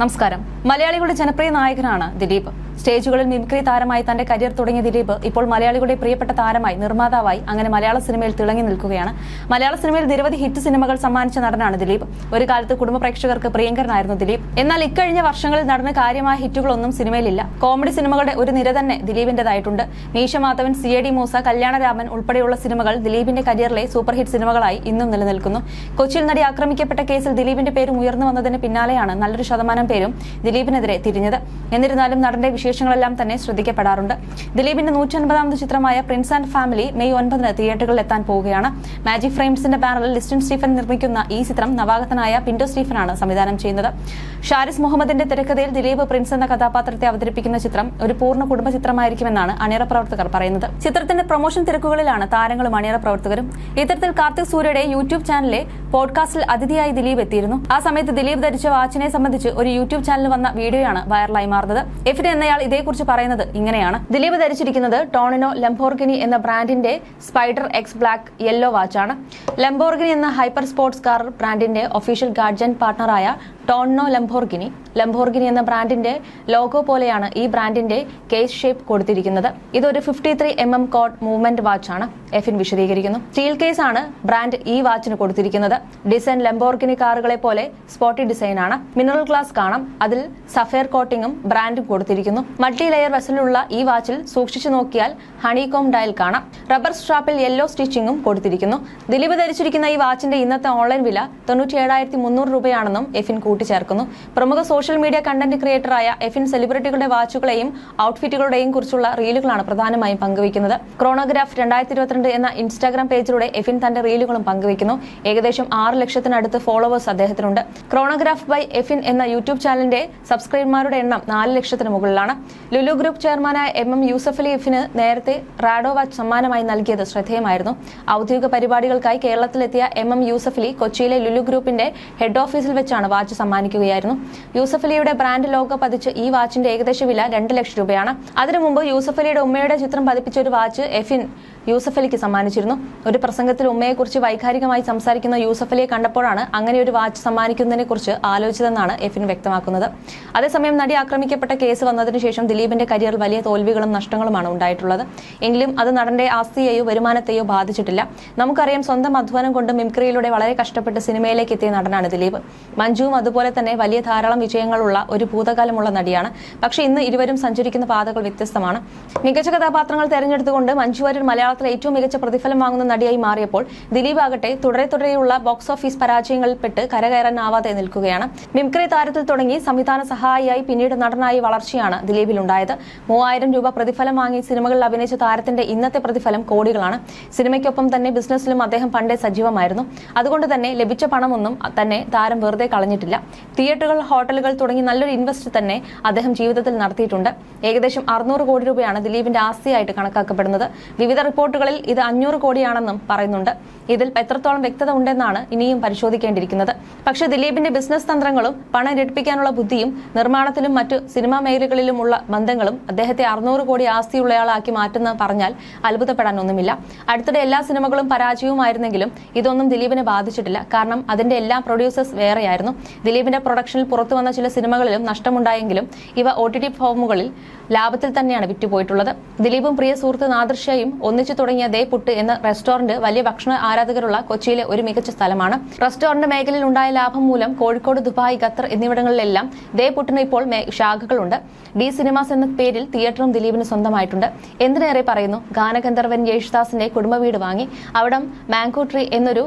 നമസ്കാരം. മലയാളികളുടെ ജനപ്രിയ നായകനാണ് ദിലീപ്. സ്റ്റേജുകളിൽ മിമിക്രി താരമായി തന്റെ കരിയർ തുടങ്ങിയ ദിലീപ് ഇപ്പോൾ മലയാളികളുടെ പ്രിയപ്പെട്ട താരമായി നിർമ്മാതാവായി അങ്ങനെ മലയാള സിനിമയിൽ തിളങ്ങി നിൽക്കുകയാണ്. മലയാള സിനിമയിൽ നിരവധി ഹിറ്റ് സിനിമകൾ സമ്മാനിച്ച നടനാണ് ദിലീപ്. ഒരു കാലത്ത് കുടുംബ പ്രേക്ഷകർക്ക് പ്രിയങ്കരനായിരുന്നു ദിലീപ്. എന്നാൽ ഇക്കഴിഞ്ഞ വർഷങ്ങളിൽ നടന്ന കാര്യമായ ഹിറ്റുകളൊന്നും സിനിമയിലില്ല. കോമഡി സിനിമകളുടെ ഒരു നിര തന്നെ ദിലീപിന്റേതായിട്ടുണ്ട്. Meesa Madhavan C I D Moosa Kalyanaraman ഉൾപ്പെടെയുള്ള സിനിമകൾ ദിലീപിന്റെ കരിയറിലെ സൂപ്പർ ഹിറ്റ് സിനിമകളായി ഇന്നും നിലനിൽക്കുന്നു. കൊച്ചിയിൽ നടി ആക്രമിക്കപ്പെട്ട കേസിൽ ദിലീപിന്റെ പേരും ഉയർന്നു വന്നതിന് പിന്നാലെയാണ് നല്ലൊരു ശതമാനം പേരും ദിലീപിനെതിരെ തിരിഞ്ഞത്. എന്നിരുന്നാലും നടന്റെ വിശേഷങ്ങളെല്ലാം തന്നെ ശ്രദ്ധിക്കപ്പെടാറുണ്ട്. ദിലീപിന്റെ നൂറ്റി അൻപതാമത് ചിത്രമായ പ്രിൻസ് ആൻഡ് ഫാമിലി മെയ് ഒൻപതിന് തിയേറ്ററുകളിൽ എത്താൻ പോവുകയാണ്. മാജിക് ഫ്രെയിംസിന്റെ ബാനറിൽ ലിസ്റ്റൻ സ്റ്റീഫൻ നിർമ്മിക്കുന്ന ഈ ചിത്രം നവാഗതനായ പിന്റോ സ്റ്റീഫനാണ് സംവിധാനം ചെയ്യുന്നത്. ഷാരിസ് മുഹമ്മദിന്റെ തിരക്കഥയിൽ ദിലീപ് പ്രിൻസ് എന്ന കഥാപാത്രത്തെ അവതരിപ്പിക്കുന്ന ചിത്രം ഒരു പൂർണ കുടുംബ ചിത്രമായിരിക്കുമെന്നാണ് അണിയറ പ്രവർത്തകർ പറയുന്നത്. ചിത്രത്തിന്റെ പ്രൊമോഷൻ തിരക്കുകളിലാണ് താരങ്ങളും അണിയറ പ്രവർത്തകരും. ഇത്തരത്തിൽ കാർത്തിക് സൂര്യയുടെ യൂട്യൂബ് ചാനലിലെ പോഡ്കാസ്റ്റിൽ അതിഥിയായി ദിലീപ് എത്തിയിരുന്നു. ആ സമയത്ത് ദിലീപ് ധരിച്ച വാച്ചിനെ സംബന്ധിച്ച് ഒരു യൂട്യൂബ് ചാനലിൽ വന്ന വീഡിയോയാണ് വൈറലായി മാറുന്നത്. എഫിൻ എന്നയാൾ ഇതേക്കുറിച്ച് പറയുന്നത് ഇങ്ങനെയാണ്. ദിലീപ് ധരിച്ചിരിക്കുന്നത് ടോണിനോ ലംബോർഗിനി എന്ന ബ്രാൻഡിന്റെ സ്പൈഡർ എക്സ് ബ്ലാക്ക് യെല്ലോ വാച്ചാണ് ലംബോർഗിനി എന്ന ഹൈപ്പർ സ്പോർട്സ് കാർ ബ്രാൻഡിന്റെ ഒഫീഷ്യൽ ഗാർഡ്ജൻ പാർട്ണറായ ടോണിനോ ലംബോർഗിനി. ലംബോർഗിനി എന്ന ബ്രാൻഡിന്റെ ലോഗോ പോലെയാണ് ഈ ബ്രാൻഡിന്റെ കേസ് ഷേപ്പ് കൊടുത്തിരിക്കുന്നത്. ഇതൊരു fifty three M M code movement ആണ്. എഫിൻ വിശദീകരിക്കുന്നു. സ്റ്റീൽ കേസ് ആണ് ബ്രാൻഡ് ഈ വാച്ചിന് കൊടുത്തിരിക്കുന്നത്. ഡിസൈൻ ലംബോർഗിനി കാറുകളെ പോലെ സ്പോട്ടി ഡിസൈൻ ആണ്. മിനറൽ ഗ്ലാസ് കാണാം. അതിൽ സഫയർ കോട്ടിങ്ങും ബ്രാൻഡും കൊടുത്തിരിക്കുന്നു. മൾട്ടി ലെയർ വെസലുള്ള ഈ വാച്ചിൽ സൂക്ഷിച്ചു നോക്കിയാൽ ഹണികോം ഡയൽ കാണാം. റബ്ബർ സ്ട്രാപ്പിൽ യെല്ലോ സ്റ്റിച്ചിങ്ങും കൊടുത്തിരിക്കുന്നു. ദിലീപ് ധരിച്ചിരിക്കുന്ന ഈ വാച്ചിന്റെ ഇന്നത്തെ ഓൺലൈൻ വില തൊണ്ണൂറ്റി ഏഴായിരത്തി മുന്നൂറ് രൂപയാണെന്നും എഫിൻ കൂട്ടിച്ചേർക്കുന്നു. പ്രമുഖ സോഷ്യൽ മീഡിയ കണ്ടന്റ് ക്രിയേറ്ററായ എഫിൻ സെലിബ്രിറ്റികളുടെ വാച്ചുകളെയും ഔട്ട്ഫിറ്റുകളുടെയും കുറിച്ചുള്ള റീലുകളാണ് പ്രധാനമായും പങ്കുവയ്ക്കുന്നത്. ക്രോണോഗ്രാഫ് രണ്ടായിരത്തി ഇരുപത്തിരണ്ട് എന്ന ഇൻസ്റ്റാഗ്രാം പേജിലൂടെ എഫിൻ തന്റെ റീലുകളും പങ്കുവയ്ക്കുന്നു. ഏകദേശം ആറ് ലക്ഷത്തിനടുത്ത് ഫോളോവേഴ്സ് അദ്ദേഹത്തിനുണ്ട്. ക്രോണോഗ്രാഫ് ബൈ എഫിൻ എന്ന യൂട്യൂബ് ചാനലിന്റെ സബ്സ്ക്രൈബർമാരുടെ എണ്ണം നാല് ലക്ഷത്തിന് മുകളിലാണ്. ലുലു ഗ്രൂപ്പ് ചെയർമാനായ എം എം യൂസഫ് അലി എഫിന് നേരത്തെ റാഡോ വാച്ച് സമ്മാനമായി നൽകിയത് ശ്രദ്ധേയമായിരുന്നു. ഔദ്യോഗിക പരിപാടികൾക്കായി കേരളത്തിലെത്തിയ എം എം യൂസഫ് അലി കൊച്ചിയിലെ ലുലു ഗ്രൂപ്പിന്റെ ഹെഡ് ഓഫീസിൽ വെച്ചാണ് വാച്ച് സമ്മാനിക്കുകയായിരുന്നു. യൂസഫ് അലിയുടെ ബ്രാൻഡ് ലോഗോ പതിച്ച് ഈ വാച്ചിന്റെ ഏകദേശ വില രണ്ട് ലക്ഷം രൂപയാണ്. അതിനു മുമ്പ് യൂസഫ് അലിയുടെ ഉമ്മയുടെ ചിത്രം പതിപ്പിച്ച ഒരു വാച്ച് എഫിൻ യൂസഫ് അലിക്ക് സമ്മാനിച്ചിരുന്നു. ഒരു പ്രസംഗത്തിൽ ഉമ്മയെക്കുറിച്ച് വൈകാരികമായി സംസാരിക്കുന്ന യൂസഫ് അലിയെ കണ്ടപ്പോഴാണ് അങ്ങനെ ഒരു വാച്ച് സമ്മാനിക്കുന്നതിനെ കുറിച്ച് ആലോചിച്ചതെന്നാണ് എഫിൻ വ്യക്തമാക്കുന്നത്. അതേസമയം നടി ആക്രമിക്കപ്പെട്ട കേസ് വന്നതിന് ശേഷം ദിലീപിന്റെ കരിയറിൽ വലിയ തോൽവികളും നഷ്ടങ്ങളുമാണ് ഉണ്ടായിട്ടുള്ളത്. എങ്കിലും അത് നടന്റെ ആസ്തിയെയോ വരുമാനത്തെയോ ബാധിച്ചിട്ടില്ല. നമുക്കറിയാം സ്വന്തം അധ്വാനം കൊണ്ട് മിംക്രിയിലൂടെ വളരെ കഷ്ടപ്പെട്ട് സിനിമയിലേക്ക് എത്തിയ നടനാണ് ദിലീപ്. മഞ്ജുവും അതുപോലെ തന്നെ വലിയ ധാരാളം വിജയങ്ങളുള്ള ഒരു ഭൂതകാലമുള്ള നടിയാണ്. പക്ഷെ ഇന്ന് ഇരുവരും സഞ്ചരിക്കുന്ന പാതകൾ വ്യത്യസ്തമാണ്. മികച്ച കഥാപാത്രങ്ങൾ തെരഞ്ഞെടുത്തുകൊണ്ട് മഞ്ജു വാര്യർ മലയാളത്തിലെ ഏറ്റവും മികച്ച പ്രതിഫലം വാങ്ങുന്ന നടിയായി മാറിയപ്പോൾ ദിലീപ് ആകട്ടെ തുടരെ തുടരെയുള്ള ബോക്സ് ഓഫീസ് പരാജയങ്ങളിൽപ്പെട്ട് കരകയറാനാവാതെ നിൽക്കുകയാണ്. മിംക്രി താരത്തിൽ തുടങ്ങി സംവിധാന സഹായിയായി പിന്നീട് നടനായി വളർച്ചയാണ് ദിലീപിലുണ്ടായത്. മൂവായിരം രൂപ പ്രതിഫലം വാങ്ങി സിനിമകളിൽ അഭിനയിച്ച താരത്തിന്റെ ഇന്നത്തെ പ്രതിഫലം കോടികളാണ്. സിനിമയ്ക്കൊപ്പം തന്നെ ബിസിനസ്സിലും അദ്ദേഹം പണ്ടേ സജീവമായിരുന്നു. അതുകൊണ്ട് തന്നെ ലഭിച്ച പണമൊന്നും തന്നെ താരം വെറുതെ കളഞ്ഞിട്ടില്ല. തിയേറ്ററുകൾ ഹോട്ടലുകൾ തുടങ്ങി നല്ലൊരു ഇൻവെസ്റ്റ് തന്നെ അദ്ദേഹം ജീവിതത്തിൽ നടത്തിയിട്ടുണ്ട്. ഏകദേശം അറുന്നൂറ് കോടി രൂപയാണ് ദിലീപിന്റെ ആസ്തിയായിട്ട് കണക്കാക്കപ്പെടുന്നത്. വിവിധ റിപ്പോർട്ടുകളിൽ ഇത് അഞ്ഞൂറ് കോടിയാണെന്നും പറയുന്നുണ്ട്. ഇതിൽ എത്രത്തോളം വ്യക്തത ഉണ്ടെന്നാണ് ഇനിയും പരിശോധിക്കേണ്ടിയിരിക്കുന്നത്. പക്ഷേ ദിലീപിന്റെ ബിസിനസ് തന്ത്രങ്ങളും പണം ഇരട്ടിപ്പിക്കാനുള്ള ബുദ്ധിയും നിർമ്മാണത്തിലും മറ്റു സിനിമാ മേഖലകളിലുമുള്ള ബന്ധങ്ങളും അദ്ദേഹത്തെ അറുന്നൂറ് കോടി ആസ്തിയുള്ളയാളാക്കി മാറ്റുന്ന പറഞ്ഞാൽ അത്ഭുതപ്പെടാനൊന്നുമില്ല. അടുത്തിടെ എല്ലാ സിനിമകളും പരാജയവുമായിരുന്നെങ്കിലും ഇതൊന്നും ദിലീപിനെ ബാധിച്ചിട്ടില്ല. കാരണം അതിന്റെ എല്ലാ പ്രൊഡ്യൂസേഴ്സ് വേറെയായിരുന്നു. ദിലീപിന്റെ പ്രൊഡക്ഷനിൽ പുറത്തു വന്ന ചില സിനിമകളിലും നഷ്ടമുണ്ടായെങ്കിലും ഇവ ഒ ടി ടി ഫോമുകളിൽ ലാഭത്തിൽ തന്നെയാണ് വിറ്റുപോയിട്ടുള്ളത്. ദിലീപും പ്രിയ സുഹൃത്ത് നാദൃശ്യയും ഒന്നിച്ചു തുടങ്ങിയ ദേ പുട്ട് എന്ന റെസ്റ്റോറന്റ് വലിയ ഭക്ഷണ ആരാധകരുള്ള കൊച്ചിയിലെ ഒരു മികച്ച സ്ഥലമാണ്. റെസ്റ്റോറന്റ് മേഖലയിൽ ഉണ്ടായ ലാഭം മൂലം കോഴിക്കോട് ദുബായ് ഖത്തർ എന്നിവിടങ്ങളിലെല്ലാം ദേ പുട്ടിന് ഇപ്പോൾ ശാഖകളുണ്ട്. ഡി സിനിമാസ് എന്ന പേരിൽ തിയേറ്ററും ദിലീപിന് സ്വന്തമായിട്ടുണ്ട്. എന്തിനേറെ പറയുന്നു? ഗാനഗന്ധർവൻ യേശുദാസിന്റെ കുടുംബ വീട് വാങ്ങി. അവിടം മാംഗോ ട്രീ എന്നൊരു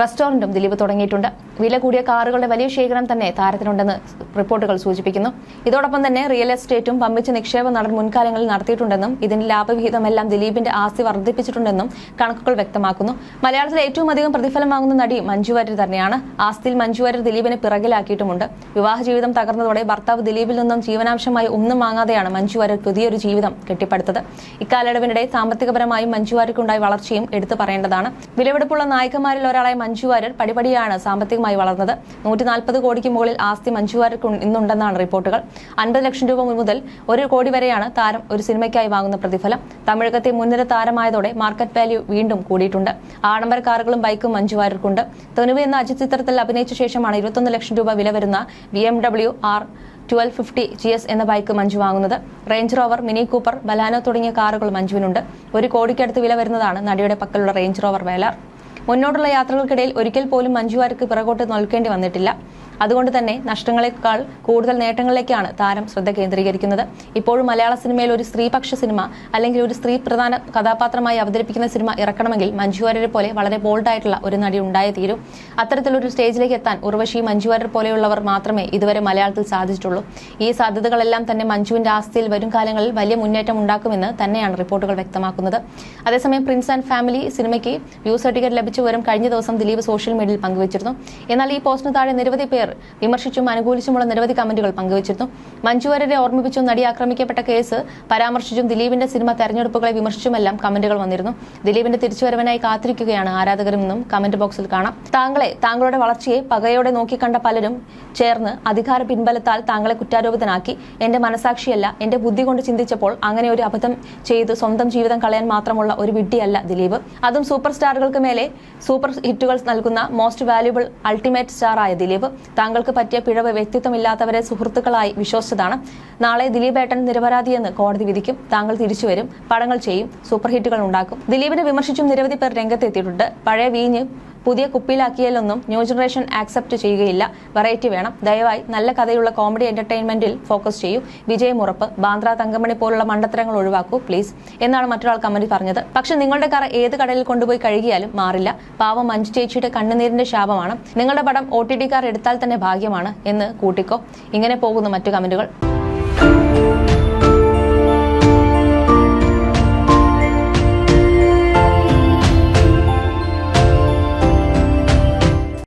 റെസ്റ്റോറന്റും ദിലീപ് തുടങ്ങിയിട്ടുണ്ട്. വില കൂടിയ കാറുകളുടെ വലിയ ശേഖരം തന്നെ താരത്തിനുണ്ടെന്ന് റിപ്പോർട്ടുകൾ സൂചിപ്പിക്കുന്നു. ഇതോടൊപ്പം തന്നെ റിയൽ എസ്റ്റേറ്റും പമ്പിച്ച നിക്ഷേപം നടൻ മുൻകാലങ്ങളിൽ നടത്തിയിട്ടുണ്ടെന്നും ഇതിന്റെ ലാഭവിഹിതമെല്ലാം ദിലീപിന്റെ ആസ്തി വർദ്ധിപ്പിച്ചിട്ടുണ്ടെന്നും കണക്കുകൾ വ്യക്തമാക്കുന്നു. മലയാളത്തിലെ ഏറ്റവും അധികം പ്രതിഫലം വാങ്ങുന്ന നടി മഞ്ജു വാര്യർ തന്നെയാണ്. ആസ്തിയിൽ മഞ്ജു വാര്യർ ദിലീപിനെ പിറകിലാക്കിയിട്ടുമുണ്ട്. വിവാഹ ജീവിതം തകർന്നതോടെ ഭർത്താവ് ദിലീപിൽ നിന്നും ജീവനാംശമായി ഒന്നും വാങ്ങാതെയാണ് മഞ്ജു വാര്യർ പുതിയൊരു ജീവിതം കെട്ടിപ്പടുത്തത്. ഇക്കാലയളവിനിടെ സാമ്പത്തികപരമായും മഞ്ജു വാര്യർക്കുണ്ടായ വളർച്ചയും എടുത്തു പറയേണ്ടതാണ്. വിലപിടിപ്പുള്ള നായികമാരിൽ ഒരാളായ മഞ്ജു വാര്യർ പടിപടിയാണ് സാമ്പത്തികമായി വളർന്നത്. നൂറ്റി നാൽപ്പത് കോടിക്ക് മുകളിൽ ആസ്തി മഞ്ജു ഇന്നുണ്ടെന്നാണ് റിപ്പോർട്ടുകൾ. അൻപത് ലക്ഷം രൂപ മുതൽ ഒരു കോടി വരെയാണ് താരം ഒരു സിനിമയ്ക്കായി വാങ്ങുന്ന പ്രതിഫലം. തമിഴകത്തെ മുൻനിര താരമായതോടെ മാർക്കറ്റ് വാല്യൂ വീണ്ടും കൂടിയിട്ടുണ്ട്. ആഡംബര കാറുകളും ബൈക്കും മഞ്ജു വാര്യർക്കുണ്ട്. തെനുവ് എന്ന അജിത് ചിത്രത്തിൽ അഭിനയിച്ച ശേഷമാണ് ഇരുപത്തൊന്ന് ലക്ഷം രൂപ വില വരുന്ന B M W R twelve fifty G S എന്ന ബൈക്ക് മഞ്ജു വാങ്ങുന്നത്. Range Rover Mini Cooper Baleno തുടങ്ങിയ കാറുകൾ മഞ്ജുവിനുണ്ട്. ഒരു കോടിക്കടുത്ത് വില വരുന്നതാണ് നടിയുടെ പക്കലുള്ള റേഞ്ച് റോവർ വേലാർ മുന്നോട്ടുള്ള യാത്രകൾക്കിടയിൽ ഒരിക്കൽ പോലും മഞ്ജു വാര്യർക്ക് പിറകോട്ട് നൽകേണ്ടി വന്നിട്ടില്ല. അതുകൊണ്ട് തന്നെ നഷ്ടങ്ങളെക്കാൾ കൂടുതൽ നേട്ടങ്ങളിലേക്കാണ് താരം ശ്രദ്ധ കേന്ദ്രീകരിക്കുന്നത്. ഇപ്പോഴും മലയാള സിനിമയിൽ ഒരു സ്ത്രീപക്ഷ സിനിമ അല്ലെങ്കിൽ ഒരു സ്ത്രീ പ്രധാന കഥാപാത്രമായി അവതരിപ്പിക്കുന്ന സിനിമ ഇറക്കണമെങ്കിൽ മഞ്ജു വാര്യരെ പോലെ വളരെ ബോൾഡായിട്ടുള്ള ഒരു നടി ഉണ്ടായേ തീരും. അത്തരത്തിലൊരു സ്റ്റേജിലേക്ക് എത്താൻ ഉർവശി മഞ്ജു വാര്യർ പോലെയുള്ളവർ മാത്രമേ ഇതുവരെ മലയാളത്തിൽ സാധിച്ചിട്ടുള്ളൂ. ഈ സാധ്യതകളെല്ലാം തന്നെ മഞ്ജുവിന്റെ ആസ്തിയിൽ വരും കാലങ്ങളിൽ വലിയ മുന്നേറ്റം ഉണ്ടാക്കുമെന്ന് തന്നെയാണ് റിപ്പോർട്ടുകൾ വ്യക്തമാക്കുന്നത്. അതേസമയം പ്രിൻസ് ആൻഡ് ഫാമിലി സിനിമയ്ക്ക് വ്യൂ സർട്ടിഫിക്കറ്റ് ലഭിച്ചു വരും കഴിഞ്ഞ ദിവസം ദിലീപ് സോഷ്യൽ മീഡിയയിൽ പങ്കുവച്ചിരുന്നു. എന്നാൽ ഈ പോസ്റ്റിന് താഴെ നിരവധി പേർ വിമർശിച്ചും അനുകൂലിച്ചുമുള്ള നിരവധി കമന്റുകൾ പങ്കുവച്ചിരുന്നു. മഞ്ജു വാര്യരെ ഓർമ്മിപ്പിച്ചും നടി ആക്രമിക്കപ്പെട്ട കേസ് പരാമർശിച്ചും ദിലീപിന്റെ സിനിമ തെരഞ്ഞെടുപ്പുകളെ വിമർശിച്ചുമെല്ലാം കമന്റുകൾ വന്നിരുന്നു. ദിലീപിന്റെ തിരിച്ചുവരവനായി കാത്തിരിക്കുകയാണ് ആരാധകരെന്നും കമന്റ് ബോക്സിൽ കാണാം. താങ്കളെ താങ്കളുടെ വളർച്ചയെ പകയോടെ നോക്കിക്കണ്ട പലരും ചേർന്ന് അധികാര പിൻബലത്താൽ താങ്കളെ കുറ്റാരോപിതനാക്കി. എന്റെ മനസാക്ഷിയല്ല എന്റെ ബുദ്ധി കൊണ്ട് ചിന്തിച്ചപ്പോൾ അങ്ങനെ ഒരു അബദ്ധം ചെയ്ത് സ്വന്തം ജീവിതം കളയാൻ മാത്രമുള്ള ഒരു വിഡ്ഢിയല്ല ദിലീപ്. അതും സൂപ്പർ സ്റ്റാറുകൾക്ക് മേലെ സൂപ്പർ ഹിറ്റുകൾ നൽകുന്ന മോസ്റ്റ് വാല്യുബിൾ അൾട്ടിമേറ്റ് സ്റ്റാർ ആയ ദിലീപ്. താങ്കൾക്ക് പറ്റിയ പിഴവ് വ്യക്തിത്വമില്ലാത്തവരെ സുഹൃത്തുക്കളായി വിശ്വസിച്ചതാണ്. നാളെ ദിലീപ് ഏട്ടൻ നിരപരാധിയെന്ന് കോടതി വിധിക്കും. താങ്കൾ തിരിച്ചുവരും പടങ്ങൾ ചെയ്യും. സൂപ്പർ ഹിറ്റുകൾ ഉണ്ടാക്കും. ദിലീപിനെ വിമർശിച്ചും നിരവധി പേർ രംഗത്തെത്തിയിട്ടുണ്ട്. പഴയ വീഞ്ഞ് പുതിയ കുപ്പിയിലാക്കിയാലൊന്നും ന്യൂ ജനറേഷൻ ആക്സെപ്റ്റ് ചെയ്യുകയില്ല. വെറൈറ്റി വേണം. ദയവായി നല്ല കഥയുള്ള കോമഡി എന്റർടൈൻമെന്റിൽ ഫോക്കസ് ചെയ്യൂ. വിജയം ഉറപ്പ്. ബാന്ദ്ര തങ്കമണി പോലുള്ള മണ്ടത്തരങ്ങൾ ഒഴിവാക്കൂ പ്ലീസ് എന്നാണ് മറ്റൊരാൾ കമന്റ് പറഞ്ഞത്. പക്ഷെ നിങ്ങളുടെ കറ ഏത് കടലിൽ കൊണ്ടുപോയി കഴുകിയാലും മാറില്ല. പാവം മഞ്ജു ചേച്ചിയുടെ കണ്ണുനീരിന്റെ ശാപമാണ്. നിങ്ങളുടെ പടം ഒ ടി ടി കാർ എടുത്താൽ തന്നെ ഭാഗ്യമാണ് എന്ന് കൂട്ടിക്കോ. ഇങ്ങനെ പോകുന്ന മറ്റു കമന്റുകൾ